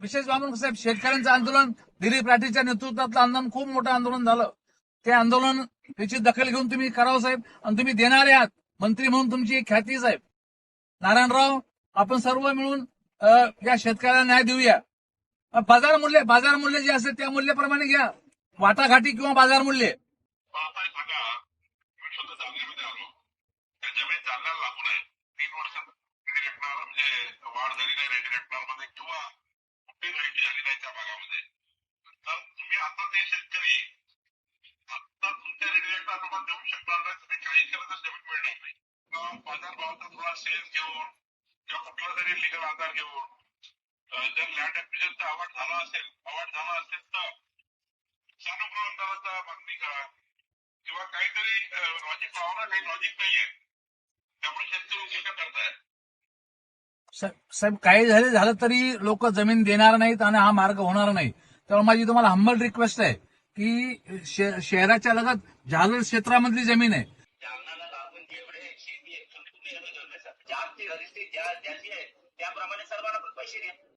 विशेष बाबून साहेब शेतकऱ्यांचं आंदोलन दिलीप राठीच्या नेतृत्वातलं आंदोलन खूप मोठं आंदोलन झालं. ते आंदोलन त्याची दखल घेऊन तुम्ही करावं साहेब आणि तुम्ही देणारे आहात. मंत्री म्हणून तुमची ख्याती साहेब. नारायणराव आपण सर्व मिळून या शेतकऱ्याला न्याय देऊया. बाजार मूल्य बाजार मूल्य जे असेल त्या मूल्याप्रमाणे घ्या. वाटाघाटी किंवा बाजार मूल्य. तीन वर्षात वाढ झाली नाही मध्ये किंवा कुठली माहिती त्या भागामध्ये. तर तुम्ही आता ते शेतकरी आता तुमच्या रेडिरेक्टर प्रमाण देऊ शकणार नाही तुम्ही काही केलं तर जमीन मिळणार नाही. बाजार भावाचा थोडा सेन्स घेऊन किंवा कुठला तरी लिगल आधार घेऊन जर लँड ऍक्विजनचा अवॉर्ड झाला असेल अवॉर्ड झाला असेल तर सानुग्रह मागणी करा. किंवा काहीतरी लॉजिक लावा काही लॉजिक नाहीये. त्यामुळे शेतकरी उद्योग करतायत. साहेब काही झाले झालं तरी लोक जमीन देणार नाहीत आणि हा मार्ग होणार नाही. त्यामुळे माझी तुम्हाला हंबल रिक्वेस्ट आहे की शहराच्या लगत जालर क्षेत्रामधली जमीन आहे. आहे त्याप्रमाणे सर्वांना पण पैसे द्या.